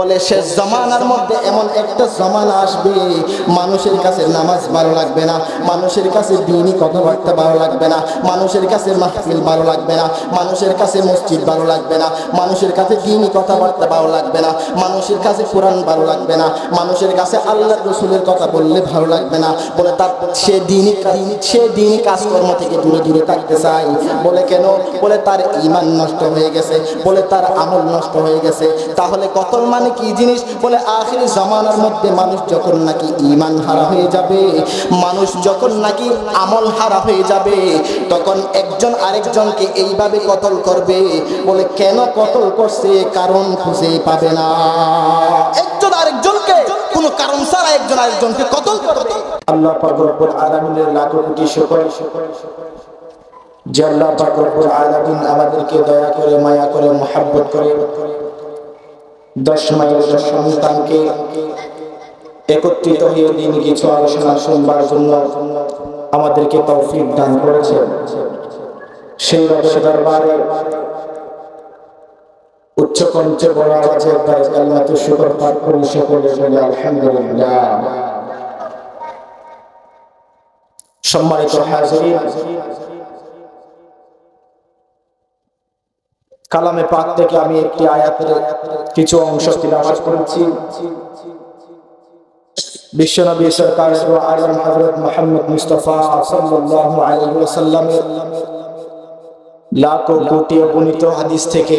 বলে শেষ জমানার মধ্যে এমন একটা জমানা আসবে, মানুষের কাছে নামাজ ভালো লাগবে না, মানুষের কাছে দিনই কথাবার্তা ভালো লাগবে না, মানুষের কাছে মাহফিল ভালো লাগবে না, মানুষের কাছে মসজিদ ভালো লাগবে না, মানুষের কাছে দিনই কথাবার্তা ভালো লাগবে না, মানুষের কাছে কোরআন ভালো লাগবে না, মানুষের কাছে আল্লাহ রসুলের কথা বললে ভালো লাগবে না। বলে, তার সে দিনই সে দিনই কাজকর্ম থেকে দূরে দূরে থাকতে চাই বলে, কেন? বলে, তার ইমান নষ্ট হয়ে গেছে। বলে, তার আমল নষ্ট হয়ে গেছে। তাহলে কত মানে কি জিনিস? বলে আখির জামানার মধ্যে মানুষ যখন নাকি ইমান হারা হয়ে যাবে, মানুষ যখন নাকি আমল হারা হয়ে যাবে, তখন একজন আরেকজনকে এইভাবে কতল করবে? বলে কেন কতল করছে? কারণ খুঁজে পাবে না। একজন আরেকজনকে, কোনো কারণ ছাড়া একজন আরেকজনকে কতল করবে? আল্লাহ পাক রব্বুল আলামিনের লাখো কোটি শুকর যে আল্লাহ পাক রব্বুল আমাদেরকে দয়া করে, মায়া করে, মোহাব্বত করে দশ মাইল সন্তানকে একত্রিত হয়ে দিন কিছু আলোচনা শুনবার জন্য আমাদেরকে তৌফিক দান করেছে। সেই রবের দরবারে উচ্চ কণ্ঠে বড় আওয়াজে তার কালিমাত শুকর পাঠ করি সকলে বলে আলহামদুলিল্লাহ। সম্মানিত হাজির কালামে পাক থেকে আমি একটি আয়াতের কিছু অংশ তিলাওয়াত করেছি। বিশ্বনবী সরকার আলম হযরত মুহাম্মদ মুস্তাফা সাল্লাল্লাহু আলাইহি ওয়াসাল্লামের লাখো কোটি অগণিত হাদিস থেকে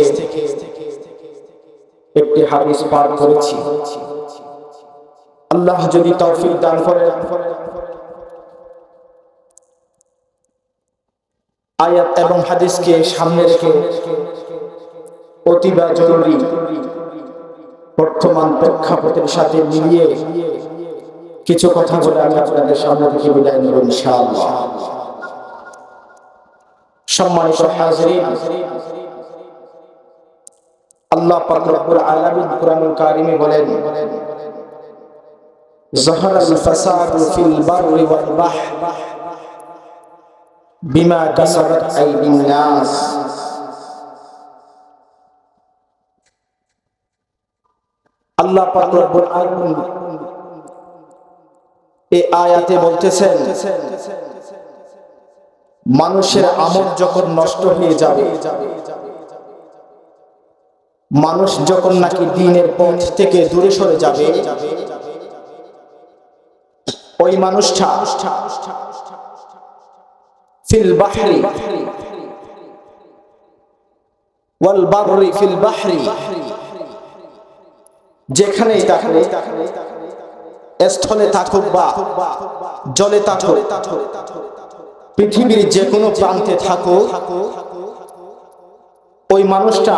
একটি হাদিস পাঠ করেছি। আল্লাহ যদি তৌফিক দান করেন। আয়াত এবং হাদিসকে সামনে রেখে অতিবা জরুরি বর্তমান প্রেক্ষাপটের সাথে মিলিয়ে কিছু কথা বলে আমি আপনাদের সামনে থেকে বিদায় নেব ইনশাআল্লাহ সম্মানিত হাজরিন আল্লাহ পাক রব্বুল আলামিন কুরআনুল কারিমে বলেন ظهر الفساد في البر والبحر بما كسبت أيدي الناس আল্লাহ পাক রব্বুল আলামিন এই আয়াতে বলতেছেন, মানুষের আমল যখন নষ্ট হয়ে যাবে, মানুষ যখন নাকি দিনের পথ থেকে দূরে সরে যাবে, ওই মানুষটা ফিল ফিল বাহরি। যেখানেই থাকুক, স্থলে থাকুক বা জলে থাকুক, পৃথিবীর যে কোনো প্রান্তে থাকুক, ওই মানুষটা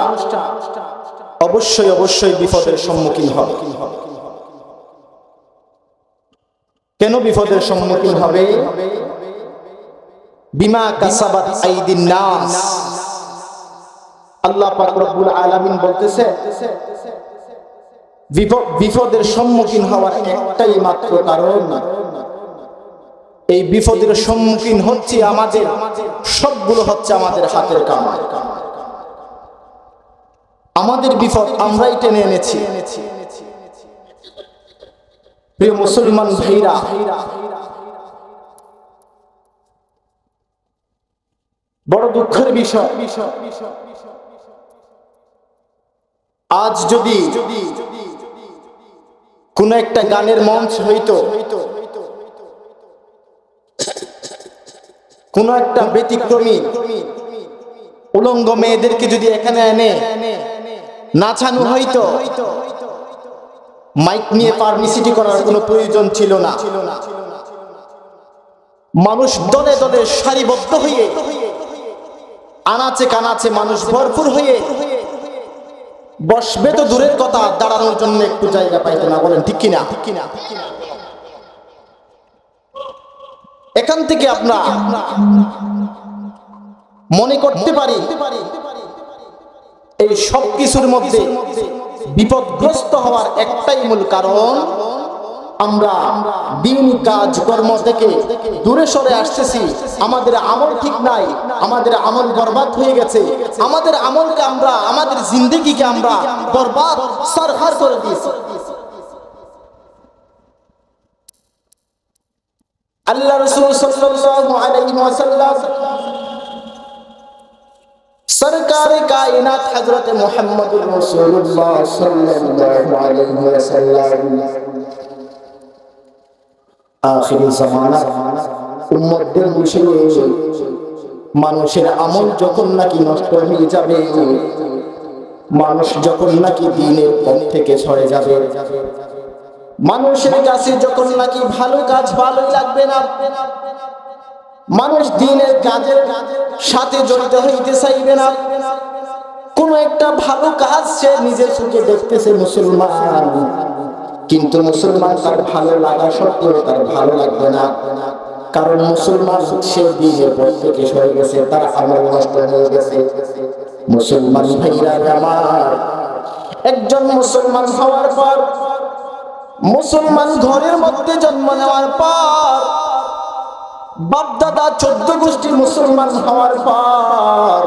অবশ্যই অবশ্যই বিপদের সম্মুখীন হবে। কেন বিপদের সম্মুখীন হবে? বিমা কাসাবাত আইদিন নাস। আল্লাহ পাক রব্বুল আলামিন বলতেছে বিপদের সম্মুখীন হওয়ার একটাই মাত্র কারণ, এই বিপদের সম্মুখীন হচ্ছে আমাদের, সবগুলো হচ্ছে আমাদের হাতের কামাই আমাদের বিপদ আমরাই টেনে এনেছি। প্রিয় মুসলমান ভাইরা, বড় দুঃখের বিষয়। আজ যদি যদি কোন একটা গানের মঞ্চ হইতো। কোন একটা ব্যতিক্রমী উলঙ্গ মেয়েদেরকে যদি এখানে এনে নাচানো হইতো, মাইক নিয়ে পারমিসিটি করার কোনো প্রয়োজন ছিল না। মানুষ দলে দলে সারিবদ্ধ হয়ে, আনাচে কানাচে মানুষ ভরপুর হয়ে বসবে তো দূরের কথা, দাঁড়ানোর জন্য একটু জায়গা পাইতে না, বলেন, ঠিক কিনা? এখান থেকে আপনার মনে করতে পারি, এই সব কিছুর মধ্যে বিপদগ্রস্ত হওয়ার একটাই মূল কারণ আমরা দিন কাজ, কর্ম থেকে দূরে সরে আসতেছি। আমাদের আমল ঠিক নাই, আমাদের আমল বরবাদ হয়ে গেছে। আমাদের আমলকে আমরা, আমাদের জিন্দগিকে আমরা বরবাদ, সরকার করে দিয়েছি। আল্লাহ রসুল সরকার কায়নাত হযরত মুহাম্মদুর রাসূলুল্লাহ সাল্লাল্লাহু আলাইহি ওয়াসাল্লাম মানুষের আমল যখন নাকি নষ্ট হয়ে যাবে, মানুষ যখন নাকি দিনের পথ থেকে সরে যাবে, মানুষের কাছে যখন নাকি ভালো কাজ ভালো লাগবে না, মানুষ দিনের কাজের সাথে জড়িত হইতে চাইবে না। কোন একটা ভালো কাজ সে নিজের চোখে দেখতেছে মুসলমান। কিন্তু মুসলমান তার ভালো লাগা সত্ত্বেও তার ভালো লাগবে না। কারণ মুসলমান সে দিনের পর থেকে সরে গেছে, তার আমল নষ্ট হয়ে গেছে। মুসলমান ভাইরা আমার একজন মুসলমান হওয়ার পর, মুসলমান ঘরের মধ্যে জন্ম নেওয়ার পর, বাপদাদা চোদ্দ গোষ্ঠী মুসলমান হওয়ার পর,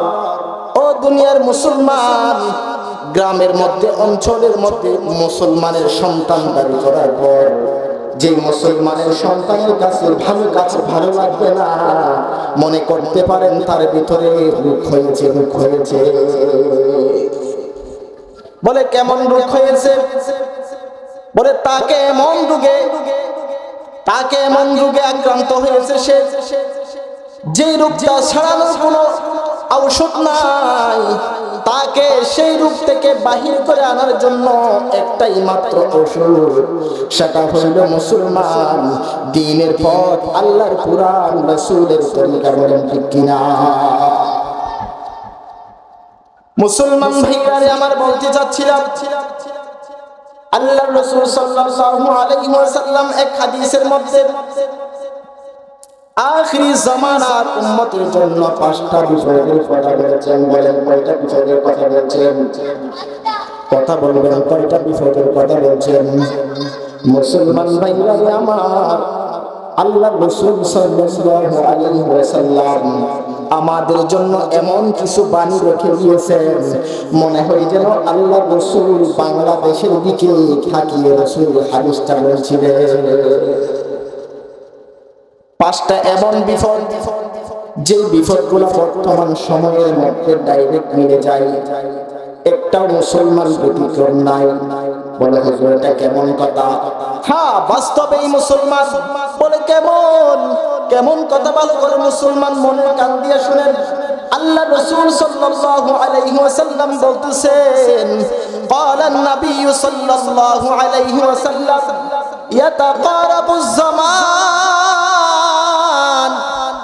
ও দুনিয়ার মুসলমান গ্রামের মধ্যে, অঞ্চলের মধ্যে মুসলমানের সন্তান দাবি করার পর যে মুসলমানের সন্তানের কাছে ভালো কাছে ভালো লাগবে না, মনে করতে পারেন তার ভিতরে রুখ হয়েছে রূপ হয়েছে। বলে, কেমন রূপ হয়েছে? বলে, তাকে এমন রোগে, তাকে এমন রোগে আক্রান্ত হয়েছে সে যে রূপটা ছাড়ানোর কোনো ঔষধ নাই তাকে সেই রূপ থেকে বাহির করে আনার জন্য একটাই মাত্র ওষুধ সেটা হইল মুসলমান। দিনের পথ আল্লাহর কুরআন, রাসূলের তরিকা বলেন ঠিক কিনা? মুসলমান ভাইয়ারে আমার বলতে চাচ্ছিলাম আল্লাহ রসুল সাল্লাল্লাহু আলাইহি ওয়াসাল্লাম এক হাদিসের মধ্যে আখিরি জামানার উম্মতের জন্য পাঁচটা বিষয়ের কথা বলেছেন বলেন কয়টা বিষয়ের কথা বলছেন? কথা বলবেন, কয়টা বিষয়ের কথা বলছেন? মুসলমান ভাইরা আমার আল্লাহ রসুল সাল্লাল্লাহু আলাইহি ওয়াসাল্লাম আমাদের জন্য এমন কিছু বাণী রেখে দিয়েছেন। মনে হয় যেন আল্লাহ রসুল বাংলাদেশের দিকে থাকিয়ে রসুল হাদিসটা বলছিলেন। পাঁচটা এমন বিপদ যে বিপদগুলো বর্তমান সময়ের মধ্যে ডাইরেক্ট মিলে যায় একটাও মুসলমান ব্যতিক্রম নাই বলে হুজুর এটা কেমন কথা হ্যাঁ বাস্তবেই মুসলমান বলে কেমন কেমন কথা ভালো করে মুসলমান মনের কান দিয়ে শুনেন আল্লাহ রসুল সাল্লাল্লাহু আলাইহি ওয়াসাল্লাম বলতেছেন قال النبي صلى الله عليه وسلم يتقارب الزمان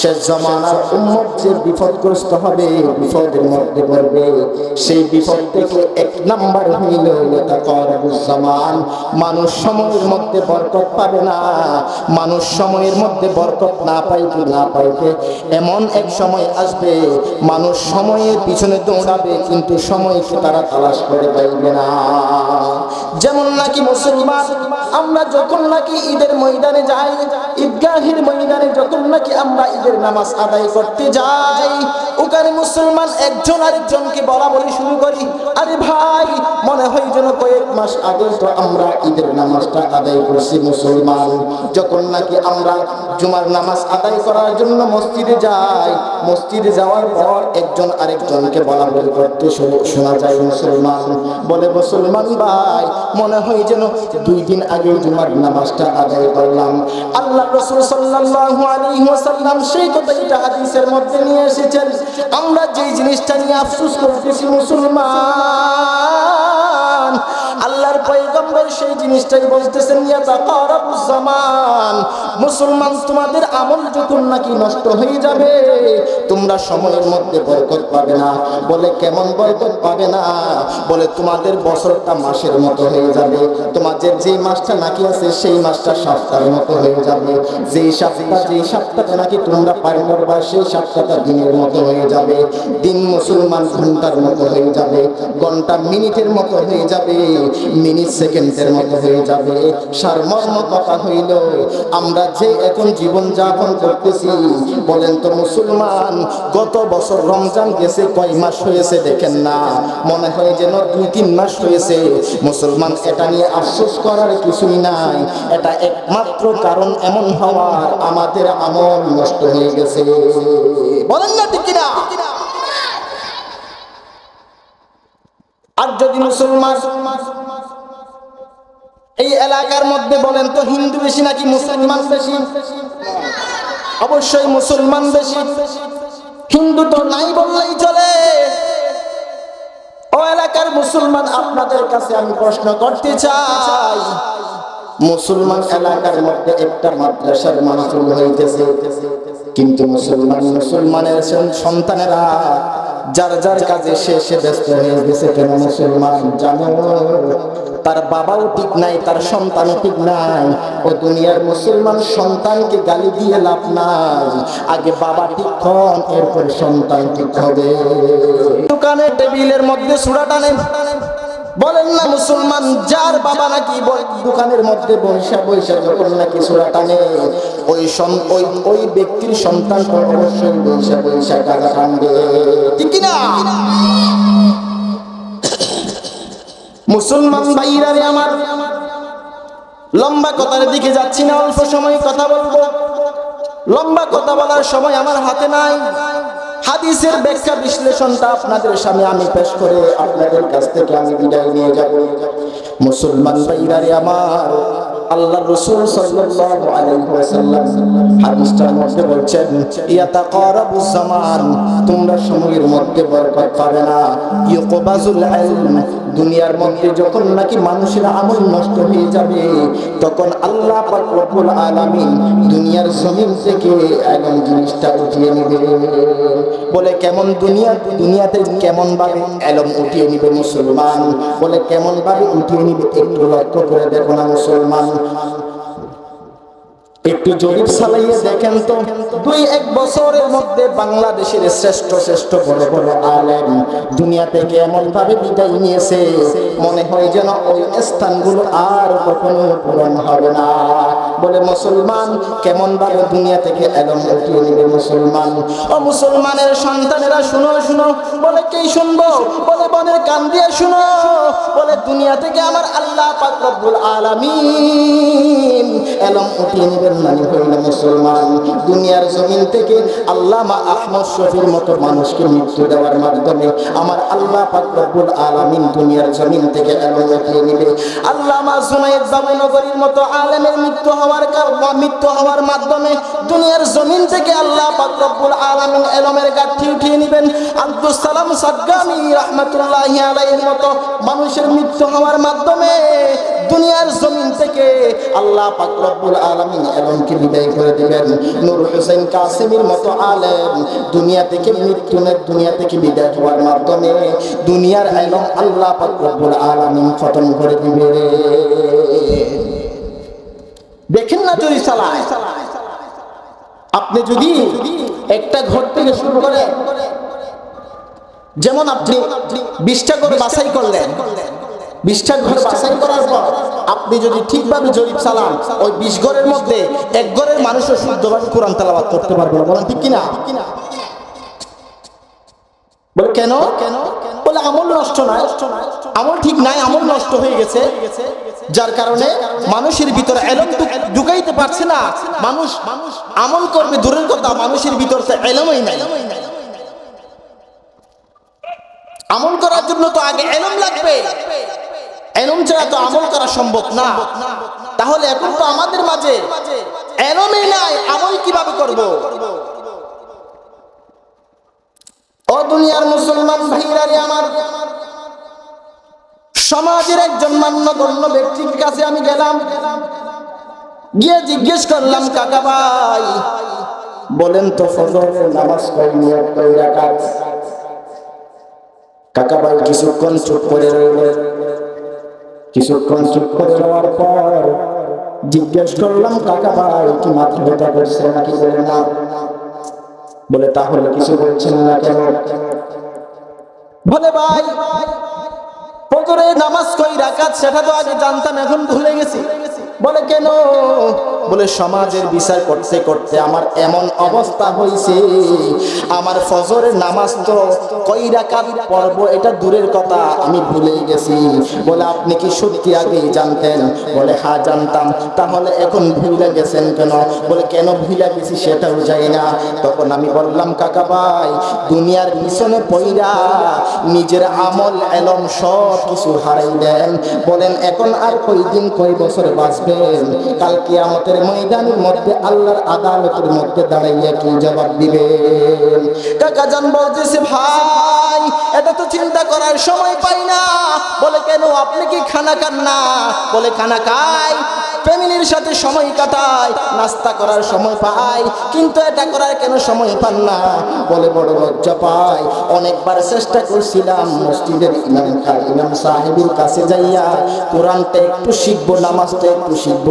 শেষ জামানার উম্মত যে বিপদগ্রস্ত হবে, বিপদের মধ্যে পড়বে। সেই বিপদ থেকে এক নাম্বার হইল জামান। মানুষ সময়ের মধ্যে বরকত পাবে না। মানুষ সময়ের মধ্যে বরকত না পাইতে না পাইতে এমন এক সময় আসবে। মানুষ সময়ের পিছনে দৌড়াবে, কিন্তু সময়কে তারা তালাশ করে পাইবে না। যেমন নাকি মুসলমান, আমরা যখন নাকি ঈদের ময়দানে যাই, ঈদগাহের ময়দানে যখন নাকি আমরা ঈদের নামাজ আদায় করতে যাই। ওখানে মুসলমান একজন আরেকজনকে বলা বলি শুরু করি। আরে ভাই, মনে হয় যেন কয়েক মাস আগে তো আমরা ঈদের নামাজটা আদায় করছি মুসলমান। যখন নাকি আমরা জুমার নামাজ আদায় করার জন্য মসজিদে যাই, মসজিদে যাওয়ার পর একজন আরেকজনকে বলা বলি করতে শোনা যায় মুসলমান। বলে, মুসলমান ভাই, মনে হয় যেন দুই দিন আগে জুমার নামাজটা আদায় করলাম। আল্লাহ রসুল সাল্লাল্লাহু আলাইহি ওয়াসাল্লাম সেই কথাটা হাদিসের মধ্যে নিয়ে এসেছেন। আমরা যেই জিনিসটা নিয়ে আফসোস করতেছি মুসলমান পয়গম্বর সেই জিনিসটাই বলতেছেন জামান, মুসলমান তোমাদের আমল যখন নাকি নষ্ট হয়ে যাবে, তোমরা সময়ের মধ্যে বরকত পাবে না। বলে, কেমন বরকত পাবে না? বলে, তোমাদের বছরটা মাসের মতো হয়ে যাবে, তোমাদের যে মাসটা নাকি আছে, সেই মাসটা সপ্তাহের মতো হয়ে যাবে। যেই সপ্তাহ, যেই সপ্তাহটা নাকি তোমরা পার করবা, সেই সপ্তাহটা দিনের মতো হয়ে যাবে। দিন মুসলমান ঘণ্টার মতো হয়ে যাবে, ঘণ্টা মিনিটের মতো হয়ে যাবে, মিনিট সেকেন্ডের মতো হয়ে যাবে, সারমর্ম কথা হইল। আমরা যে এখন জীবন যাপন করতেছি, বলেন তো মুসলমান, গত বছর রমজান গেছে, কয় মাস হয়েছে দেখেন না। মনে হয় যেন দুই তিন মাস হয়েছে। মুসলমান, এটা নিয়ে আফসোস করার কিছুই নাই। এটা একমাত্র কারণ এমন হওয়ার, আমাদের আমল নষ্ট হয়ে গেছে। বলেন না ঠিক কিনা? আর যদি মুসলমান এই এলাকার মধ্যে বলেন তো হিন্দু বেশি নাকি মুসলমান বেশি? অবশ্যই মুসলমান বেশি। হিন্দু তো নাই বললেই চলে। ও এলাকার মুসলমান, আপনাদের কাছে আমি প্রশ্ন করতে চাই। মুসলমান এলাকার মধ্যে একটা মাদ্রাসার মাসুল হইতেছে, কিন্তু মুসলমান মুসলমানের সন্তানেরা যার যার কাজে সে সে ব্যস্ত হয়ে গেছে কেন মুসলমান জানো? তার বাবাও ঠিক নাই, তার সন্তানও ঠিক নাই। ও দুনিয়ার মুসলমান সন্তানকে গালি দিয়ে লাভ নাই। আগে বাবা ঠিক হন, এরপর সন্তান ঠিক হবে। দোকানে টেবিলের মধ্যে সুরা টানে। বলেন না মুসলমান, যার বাবা নাকি দোকানের মধ্যে বৈশা বৈশা যখন নাকি সুরা টানে, ওই ওই ওই ব্যক্তির সন্তান অবশ্যই বৈশা বৈশা টাকা টানবে। ঠিক না মুসলমান ভাইরা আমার লম্বা কথার দিকে যাচ্ছি না, অল্প সময় কথা বলব। লম্বা কথা বলার সময় আমার হাতে নাই। হাদিসের ব্যাখ্যা বিশ্লেষণটা আপনাদের সামনে আমি পেশ করে আপনাদের কাছ থেকে আমি বিদায় নিয়ে যাব। মুসলমান ভাইরারে আমার আল্লাহ রসুল সাল্লাল্লাহু আলাইহি ওয়াসাল্লাম হাদিসটার মধ্যে বলছেন, ইয়াতাকারাবু জামান তোমরা সময়ের মধ্যে বরকত পাবে না। ইউকবাজুল ইলম দুনিয়ার মধ্যে যখন নাকি মানুষের আমল নষ্ট হয়ে যাবে, তখন আল্লাহ পাক রব্বুল আলামিন দুনিয়ার জমিন থেকে এমন জিনিসটা উঠিয়ে নেবে। বলে, কেমন দুনিয়া? দুনিয়াতে কেমন ভাবে এলম উঠিয়ে নিবে মুসলমান? বলে কেমন ভাবে উঠিয়ে নিবে একটু লক্ষ্য করে দেখো না মুসলমান। একটু জরিপ চালাইয়ে দেখেন তো, দুই এক বছরের মধ্যে বাংলাদেশের শ্রেষ্ঠ শ্রেষ্ঠ বড় বড় আলেম দুনিয়া থেকে এমন ভাবে বিদায় নিয়েছে, মনে হয় যেন ওই স্থানগুলো আর কখনো পূরণ হবে না। বলে, মুসলমান কেমন ভাবে দুনিয়া থেকে এলম উঠিয়ে নিবে মুসলমান? ও মুসলমানের সন্তানেরা শুনো শুনো, বলে, কে শুনব? বলে, বনের কান দিয়ে শুনো। বলে, দুনিয়া থেকে আমার আল্লাহ পাক রব্বুল আলামিন এলম উঠিয়ে নেবেন মানে হইল মুসলমান। দুনিয়ার জমিন থেকে আল্লামা আহমদ শফির মতো মানুষকে মৃত্যু দেওয়ার মাধ্যমে আমার আল্লাহ পাক রব্বুল আলামিন দুনিয়ার জমিন থেকে উঠিয়ে নেবে আল্লামা জুনাইদ বাবুনগরীর মতো আলেমের মৃত্যু হওয়ার মৃত্যু হওয়ার মাধ্যমে দুনিয়ার জমিন থেকে আল্লাহ পাক রব্বুল আলামিন এলমের গাঠি উঠিয়ে নেবেন। আব্দুল সালাম সাগ্গামি রাহমাতুল্লাহি আলাইহির মতো মানুষের মৃত্যু হওয়ার মাধ্যমে দুনিয়ার জমিন থেকে আল্লাহ পাক রব্বুল আলামিন এলমকে বিদায় করে দিবেন। নূর হোসেন কাসেমের মতো আলেম দুনিয়া থেকে মৃত্যু নেই দুনিয়া থেকে বিদায় হওয়ার মাধ্যমে দুনিয়ার এলম আল্লাহ পাক রব্বুল আলামিন খতম করে দিবে। দেখেন না চুরি চালায়। আপনি যদি একটা ঘর থেকে শুরু করে, যেমন আপনি বিশটা করে বাছাই করলেন বিশটা ঘর বাছাই করার পর আপনি যদি ঠিকভাবে জরিপ চালান, ওই বিশ ঘরের মধ্যে এক ঘরের মানুষও শুদ্ধভাবে কোরআন তালাবাদ করতে পারবে না। বলেন ঠিক কিনা? বলে কেন? কেন বলে আমল নষ্ট নয়। আমল ঠিক নাই, আমল নষ্ট হয়ে গেছে। যার কারণে মানুষের ভিতরে এলম ঢুকাইতে পারছে না। মানুষ আমল করবে, দূরের কথা, মানুষের ভিতর এলমই নাই। আমল করার জন্য তো আগে এলম লাগবে। এলম ছাড়া তো আমল করা সম্ভব না। তাহলে এখন তো আমাদের মাঝে এলমই নাই, আমল কীভাবে করব? ও দুনিয়ার মুসলমান ভাইরা রে আমার, সমাজের একজন মান্যগণ্য ব্যক্তির কাছে আমি গেলাম। গিয়ে জিজ্ঞেস করলাম, কাকা ভাই, বলেন তো ফজরের নামাজ কয় নিয়ত রাকাত কাকা ভাই কিছুক্ষণ চুপ করে রইল যাওয়ার পর জিজ্ঞেস করলাম, কাকা ভাই, কি করছে নাকি বলে না? বলে, তাহলে কিছু বলছেন না কেন? বলে, ভাই, ফজরে নামাজ কই রাকাত সেটা তো আগে জানতাম, এখন ভুলে গেছি। বলে কেন? বলে, সমাজের বিচার করতে করতে আমার এমন অবস্থা হয়েছে আমার ফজরের নামাজ তো কই রাকাত পর্ব এটা দূরের কথা, আমি ভুলে গেছি। বলে, আপনি কি সত্যি আগেই জানতেন? বলে হ্যাঁ জানতাম। তাহলে এখন ভুলে গেছেন কেন? বলে, কেন ভুলে গেছি সেটাও যাই না। তখন আমি বললাম, কাকা ভাই, দুনিয়ার মিশনে পইরা নিজের আমল, এলম সব কিছু হারাই দেন। বলেন, এখন আর কই দিন কই বছর বাঁচবেন কাল কিয়ামতের ময়দানের মধ্যে আল্লাহর আদালতের মধ্যে দাঁড়াইয়া কি জবাব দিবে কাকা জান বলতেছে, ভাই এটা তো চিন্তা করার সময় পাই না। বলে, কেন? আপনি কি খানা খান না? বলে, খানা খাই। ফ্যামিলির সাথে সময় কাটায় নাস্তা করার সময় পাই, কিন্তু এটা করার কেন সময় পান না? বলে, বড় লজ্জা পাই। অনেকবার চেষ্টা করছিলাম, মসজিদের ইমাম খা ইমাম সাহেবের কাছে যাইয়া কোরআনটা একটু শিখব, নামাজটা একটু শিখব,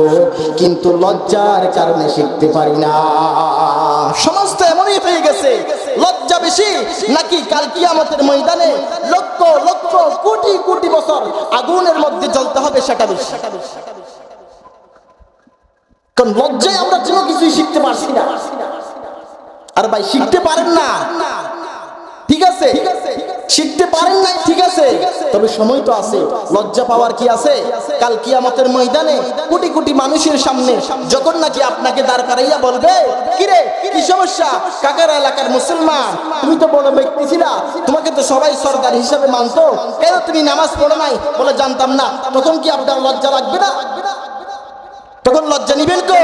কিন্তু লজ্জার কারণে শিখতে পারি না। সমস্ত এমনই হয়ে গেছে। লজ্জা বেশি নাকি কাল কিয়ামতের ময়দানে লক্ষ লক্ষ, কোটি কোটি বছর আগুনের মধ্যে জ্বলতে হবে সেটা বেশি। কারণ লজ্জায় আমরা কোনো কিছুই শিখতে পারছি না। আর ভাই, শিখতে পারেন না। ঠিক আছে ঠিক আছে? শিখতে পারেন নাই, ঠিক আছে। তবে সময় তো আছে। লজ্জা পাওয়ার কি আছে? কাল কি কিয়ামতের ময়দানে কোটি কোটি মানুষের সামনে যখন নাকি আপনাকে দাঁড় করাইয়া বলবে, কিরে, কি সমস্যা? কাকার এলাকার মুসলমান। তুমি তো বড় ব্যক্তি ছিলা। তোমাকে তো সবাই সরকার হিসাবে মানতো। কেন তুমি নামাজ পড়ো নাই? বলে জানতাম না। তখন কি আপনার লজ্জা লাগবে না? তখন লজ্জা নিবেন কই?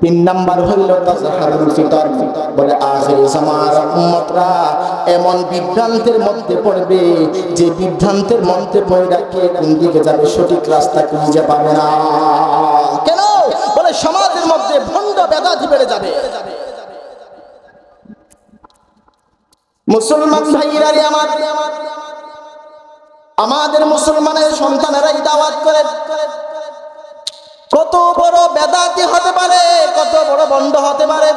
তিন নাম্বার হইল তাজহারুল ফিতর। বলে, আখির জামার উম্মতরা এমন বিভ্রান্তের মধ্যে পড়বে, যে বিভ্রান্তের মধ্যে পড়ে কে কোন দিকে যাবে সঠিক রাস্তা খুঁজে পাবে না। কেন? বলে, সমাজের মধ্যে ভণ্ড বেদাতি বেড়ে যাবে। মুসলমান ভাইরা রে আমার, আমাদের মুসলমানের সন্তানেরাই দাওয়াত করে। কত বড় বেদাতি হতে পারে, কত বড় বন্ধ হতে পারে।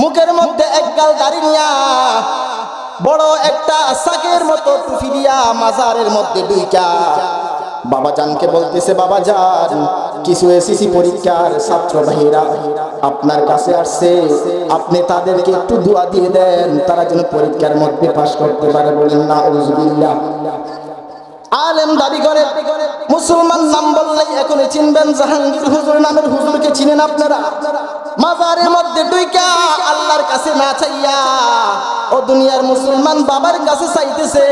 মুখের মধ্যে এক গাল দাড়ি নিয়া বড় একটা সাকের মতো টুফি দিয়া মাজারের মধ্যে দুইটা বাবা জানকে বলতেছে, বাবা জান, কিছু এসিসি পরীক্ষার ছাত্র ভাইরা আপনার কাছে আসছে। আপনি তাদেরকে একটু দোয়া দিয়ে দেন, তারা যেন পরীক্ষার মধ্যে পাশ করতে পারে বলেন না আলেম দাবি করে, মুসলমান নাম বললেই এখন চিনবেন জাহাঙ্গীর হুজুর নামের হুজুরকে চিনেন আপনারা। মাজারের মধ্যে ডুইকা আল্লাহর কাছে না চাইয়া, ও দুনিয়ার মুসলমান বাবার কাছে চাইতেছে।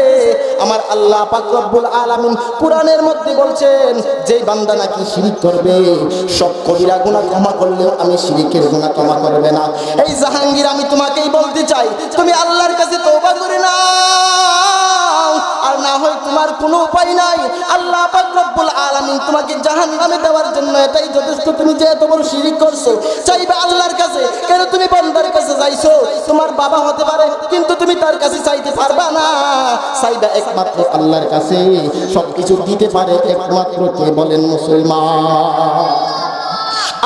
আমার আল্লাহ পাক রব্বুল আলামিন কোরআনের মধ্যে বলছেন, যেই বান্দা নাকি শিরিক করবে, সব কবিরা গুনাহ ক্ষমা করলেও আমি শিরিকের গুনাহ ক্ষমা করবে না। এই জাহাঙ্গীর, আমি তোমাকেই বলতে চাই, তুমি আল্লাহর কাছে তওবা করে না হয়, তোমার কোনো উপায় নাই। আল্লাহ রব্বুল আলামিন তোমাকে জাহান্নামে দেওয়ার জন্য এটাই যথেষ্ট। তুমি যে এত বড় শিরিক করছ, চাইবে আল্লাহর কাছে। কেন তুমি বান্দার কাছে যাইছো? তোমার বাবা হতে পারে, কিন্তু তুমি তার কাছে চাইতে পারবা না। চাইবা একমাত্র আল্লাহর কাছে। সবকিছু দিতে পারে একমাত্র কে বলেন মুসলমান?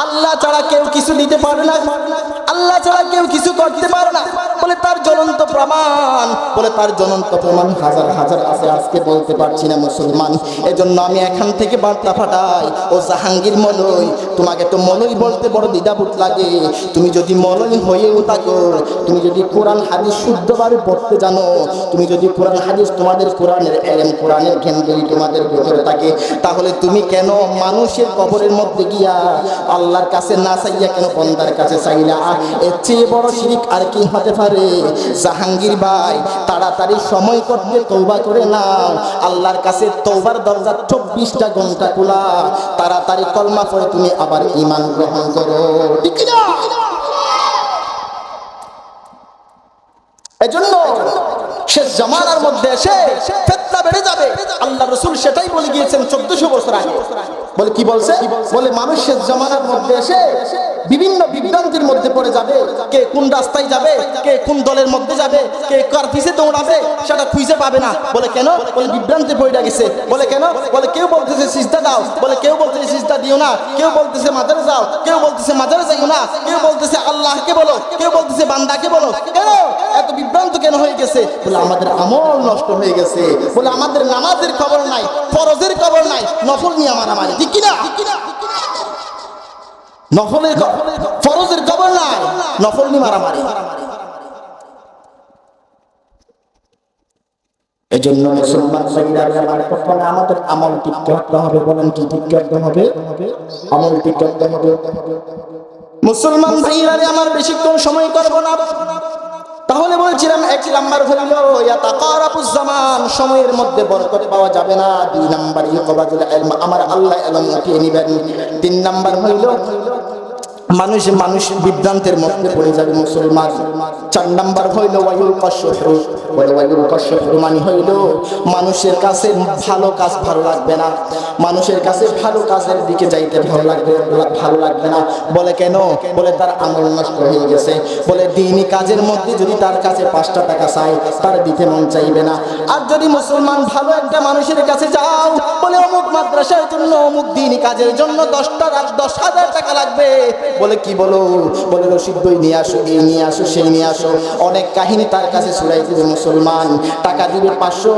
আল্লাহ ছাড়া কেউ কিছু দিতে পারে না। আল্লাহ ছাড়া কেউ কিছু করতে পারে না। বলে তার জ্বলন্ত প্রমাণ, বলে তার জ্বলন্ত প্রমাণ হাজার হাজার আছে, আজকে বলতে পারছি না মুসলমান। এজন্য আমি এখান থেকে বার্তা ফাটাই ও জাহাঙ্গীর মলই তোমাকে তো মলই বলতে বড় দ্বিধাবোধ লাগে। তুমি যদি মলই হয়েও থাকো, তুমি যদি কোরআন হাদিস শুদ্ধভাবে পড়তে জানো, তুমি যদি কোরআন হাদিস তোমাদের কোরআনের এলেম, কোরআনের জ্ঞান যদি তোমাদের ভিতরে থাকে, তাহলে তুমি কেন মানুষের কবরের মধ্যে গিয়া আল্লাহর কাছে না চাইয়া কেন বন্দার কাছে চাইলা? জাহাঙ্গীর ভাই, তাড়াতাড়ি সময় করতে তৌবা করে নাও। আল্লাহর কাছে তৌবার দরজা চব্বিশটা ঘণ্টা খোলা। তাড়াতাড়ি কলমা পড়ে তুমি আবার ইমান গ্রহণ করো? এজন্য মধ্যে এসে আল্লাহ রসুল সেটাই বলে গিয়েছেন চোদ্দশো বছর বলে কি বলছে? বলে মানুষ শেষ জামানার মধ্যে এসে বিভিন্ন বিভ্রান্তির মধ্যে পড়ে যাবে। কে কোন রাস্তায় যাবে, কে কোন দলের মধ্যে যাবে, কে কার পিছে দৌড়াবে, সেটা খুঁজে পাবে না। বলে কেন? বলে বিভ্রান্তি পড়ে গেছে। বলে কেন? বলে কেউ বলতেছে, সিজদা দাও। বলে কেউ বলতেছে, সিজদা দিও না। কেউ বলতেছে মাদারে যাও। কেউ বলতেছে মাদারে যাইও না। কেউ বলতেছে, আল্লাহকে বলো। কেউ বলতেছে, বান্দাকে বলো। কেন? এত বিভ্রান্ত কেন হয়ে গেছে? বলে, আমাদের আমল নষ্ট হয়ে গেছে। বলে, আমাদের নামাজের খবর নাই, ফরজের খবর নাই। নফল নিয়ে মারামারি। ঠিক কিনা? নফলের ফরজের খবর নাই নফল নিয়ে মারামারি এই জন্য মুসলমান আমাদের করতে হবে বলেন কি হবে করতে হবে মুসলমান আমার বেশিক্ষণ সময় করব না। তাহলে বলছিলাম, এক নাম্বার ইয়াতাকারাবুজ জামান, সময়ের মধ্যে বরকত পাওয়া যাবে না। দুই নাম্বার আমার আল্লাহ ইলম তিন নাম্বার হইল মানুষ মানুষ বিভ্রান্তের মধ্যে পড়ে যাবে মুসলমান। চার নাম্বার হইল ওয়ায়ুল কশ্যফরু বলে ওয়ায়ুল কশ্যফরু মানে হইল মানুষের কাছে ভালো কাজ ভালো লাগবে না। মানুষের কাছে ভালো কাজের দিকে যাইতে ভালো লাগবে ভালো লাগবে না। বলে কেন? বলে তার আমল নষ্ট হয়ে গেছে। বলে দিনই কাজের মধ্যে যদি তার কাছে পাঁচটা টাকা চাই তার দিতে মন চাইবে না। আর যদি মুসলমান ভালো একটা মানুষের কাছে যাও, বলে অমুক মাদ্রাসার জন্য অমুক দিনই কাজের জন্য দশটা দশ হাজার টাকা লাগবে। বলে কি বলো? বলে রসিদ বই নিয়ে আসো, এই নিয়ে আসো, সেই নিয়ে আসো। অনেক কাহিনী তার কাছে ছুড়াই দিবে মুসলমান। টাকা দিবে পাঁচশো,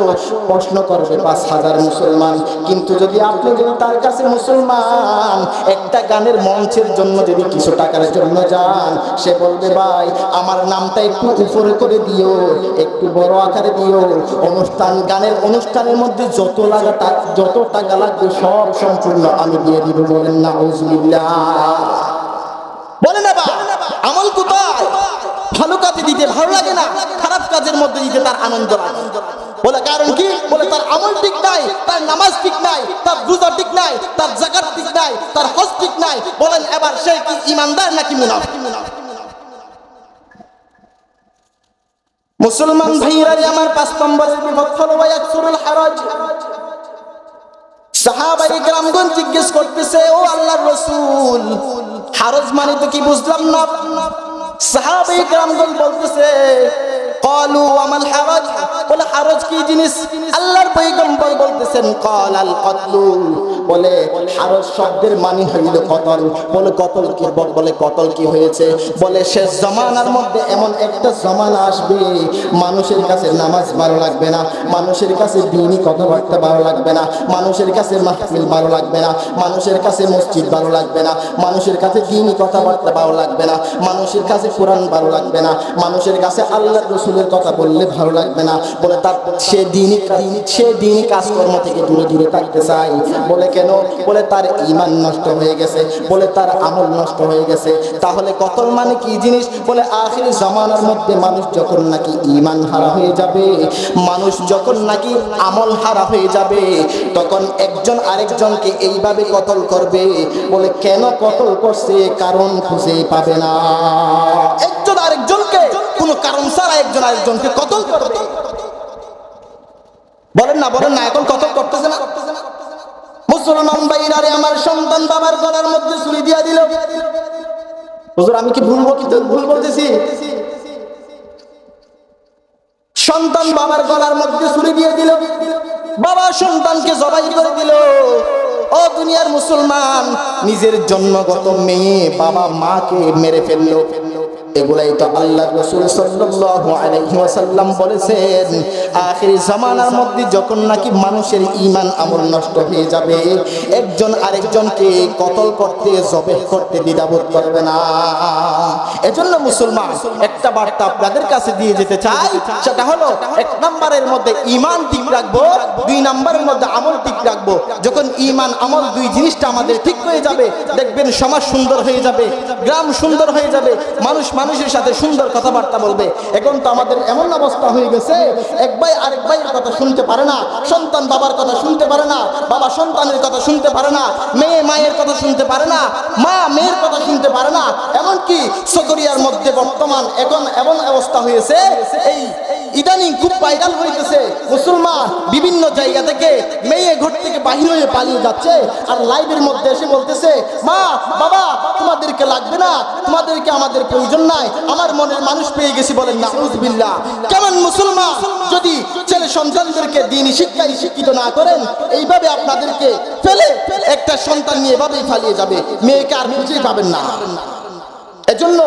প্রশ্ন করবে পাঁচ হাজার মুসলমান। কিন্তু যদি আপনি যদি তার কাছে মুসলমান, একটা গানের মঞ্চের জন্য যদি কিছু টাকার জন্য যান, সে বলবে, ভাই, আমার নামটা একটু উপরে করে দিও, একটু বড় আকারে দিও। অনুষ্ঠান, গানের অনুষ্ঠানের মধ্যে যত লাগা যত টাকা লাগবে সব সম্পূর্ণ আমি দিয়ে দিব বলেন না বলে না বা, আমল কোথায় ভালো কাজে দিতে ভালো লাগে না, খারাপ কাজের মধ্যে দিতে তার আনন্দ বলে কারণ কি? বলে তার আমল ঠিক নাই, তার নামাজ ঠিক নাই, তার রোজা ঠিক নাই, তার জাকাত ঠিক নাই, তার হজ ঠিক নাই। বলেন, এবার সে কি ইমানদার নাকি মুনাফিক? মুসলমান ভাইরা আমার পাঁচ নম্বরের বিভক্ত হলো ওয়ায়াকসুরুল হারাজ। সাহাবাই গ্রামগণ জিজ্ঞেস করতেছে, ও আল্লাহর রসুল হারজ মানে তো কি বুঝলাম না? সাহাবাই গ্রামগঞ্জ বলতেছে কলু আমাল হারজ বলে হারজ কি জিনিস? আল্লাহর পয়গম্বর বলতেছেন কল আল বলে হারজ শব্দের মানে হইল কতল। বলে, কতল কি বলে, কতল কি হয়েছে? বলে শেষ জমানার মধ্যে এমন একটা জমানা আসবে, মানুষের কাছে নামাজ ভালো লাগবে না, মানুষের কাছে দিনই কথাবার্তা ভালো লাগবে না, মানুষের কাছে মাহফিল ভালো লাগবে না, মানুষের কাছে মসজিদ ভালো লাগবে না, মানুষের কাছে দিনই কথাবার্তা ভালো লাগবে না, মানুষের কাছে কোরআন ভালো লাগবে না, মানুষের কাছে আল্লাহ রসুলের কথা বললে ভালো লাগবে না। বলে তার সে দিনই সে দিনই কাজকর্ম থেকে দূরে দূরে থাকতে চাই। বলে, কেন? বলে, তার ইমান নষ্ট হয়ে গেছে। বলে, তার আমল নষ্ট হয়ে গেছে। তাহলে কতল মানে কি জিনিস? বলে, আখির জামানার মধ্যে মানুষ যখন নাকি ইমান হারা হয়ে যাবে, মানুষ যখন নাকি আমল হারা হয়ে যাবে, তখন একজন আরেকজনকে এইভাবে কতল করবে? বলে, কেন কতল করছে? কারণ খুঁজে পাবে না। একজন আরেকজনকে কোনো কারণ ছাড়া একজন আরেকজনকে কতল করবে? বলেন না বলেন না, এখন কতল করতেছে না? মুসলমান ভাইরারে আমার সন্তান বাবার গলার মধ্যে ছুরি দিয়া দিল। হুজুর, আমি কি ভুল বলতেছি? সন্তান বাবার গলার মধ্যে ছুরি দিয়ে দিল। বাবা সন্তানকে জবাই করে দিল। ও দুনিয়ার মুসলমান, নিজের জন্মগত মেয়ে বাবা মাকে মেরে ফেলল। এগুলাই তো আল্লাহ রসুল আলাইহি বলেছেন, আখির জামানার মধ্যে যখন নাকি মানুষের ঈমান আমল নষ্ট হয়ে যাবে, একজন আরেকজনকে কতল করতে জবে করতে দ্বিধাবোধ করবে না। এজন্য মুসলমান, একটা বার্তা আপনাদের কাছে দিয়ে যেতে চাই, সেটা হলো এক নম্বরের মধ্যে ঈমান ঠিক রাখব, দুই নম্বরের মধ্যে আমল ঠিক রাখব। যখন ঈমান, আমল দুই জিনিসটা আমাদের ঠিক হয়ে যাবে, দেখবেন সমাজ সুন্দর হয়ে যাবে, গ্রাম সুন্দর হয়ে যাবে, মানুষ মানুষের সাথে সুন্দর কথাবার্তা বলবে। এখন তো আমাদের এমন অবস্থা হয়ে গেছে, এক ভাই আরেক ভাইয়ের কথা শুনতে পারে না, সন্তান বাবার কথা শুনতে পারে না, বাবা সন্তানের কথা শুনতে পারে না, মেয়ে মায়ের কথা শুনতে পারে না, মা মেয়ের কথা শুনতে পারে না। এমনকি সকরিয়ার মধ্যে বর্তমান এখন এমন অবস্থা হয়েছে, এই ইদানিং খুব ভাইরাল হইতেছে। মুসলমান বিভিন্ন জায়গা থেকে মেয়ে ঘর থেকে বাহির হয়ে পালিয়ে যাচ্ছে আর লাইভের মধ্যে এসে বলতেছে, মা, বাবা, তোমাদেরকে লাগবে না, তোমাদেরকে আমাদের প্রয়োজন নাই, আমার মনের মানুষ পেয়ে গেছি বলেন না উজবিল্লাহ কেমন মুসলমান যদি ছেলে সন্তানদেরকে দিন শিক্ষায় শিক্ষিত না করেন, এইভাবে আপনাদেরকে ফেলে একটা সন্তান নিয়ে এভাবেই পালিয়ে যাবে, মেয়েকে আর খুঁজেই পাবেন না। এজন্য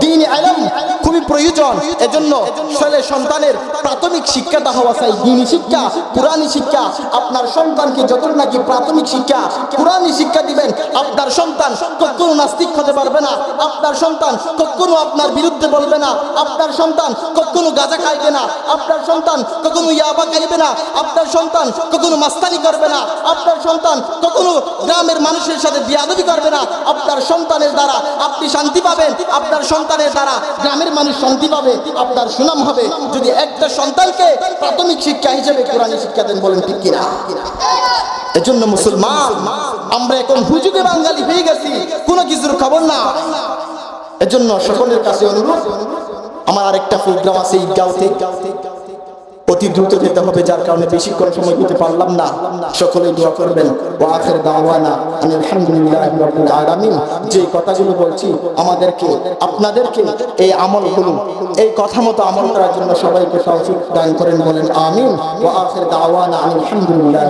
দিন আলম খুবই প্রয়োজন। এজন্য ছেলে সন্তানের প্রাথমিক শিক্ষাটা হওয়া চাই। দিনী শিক্ষা পুরানি শিক্ষা। আপনার সন্তানকে যখন নাকি প্রাথমিক শিক্ষা পুরানি শিক্ষা দিবেন, আপনার সন্তান কখনো নাস্তিক হতে পারবে না। আপনার সন্তান কখনো আপনার বিরুদ্ধে বলবে না। আপনার সন্তান কখনো গাঁজা খাইবে না। আপনার সন্তান কখনো ইয়াবা খাইবে না। আপনার সন্তান কখনো মাস্তানি করবে না। আপনার সন্তান কখনো গ্রামের মানুষের সাথে বিয়াদবি করবে না। আপনার সন্তানের দ্বারা আপনি শান্তি পাবেন। আপনার সন্তানের দ্বারা। গ্রামের মানুষ শান্তি পাবে, আপনার সুনাম হবে। যদি একটা সন্তানকে প্রাথমিক শিক্ষা হিসেবে কোরআনী শিক্ষা দেন, বলেন ঠিক কিনা? এজন্য মুসলমান, আমরা এখন হুজুগে বাঙালি হয়ে গেছি, কোনো কিছুর খবর না। এজন্য সকলের কাছে অনুরোধ, আমার আরেকটা প্রোগ্রাম আছে ঈদগাঁওতে অতি দ্রুত যেতে হবে, যার কারণে বেশিক্ষণ সময় দিতে পারলাম না। সকলেই দোয়া করবেন। ও আখের দাওয়ানা আলহামদুলিল্লাহ যে কথাগুলো বলছি, আমাদেরকে, আপনাদেরকে এই আমলগুলো, এই কথা মতো আমল করার জন্য সবাইকে সহযোগ দান করেন বলেন, আমিন। ও আখের দাওয়ানা আলহামদুলিল্লাহ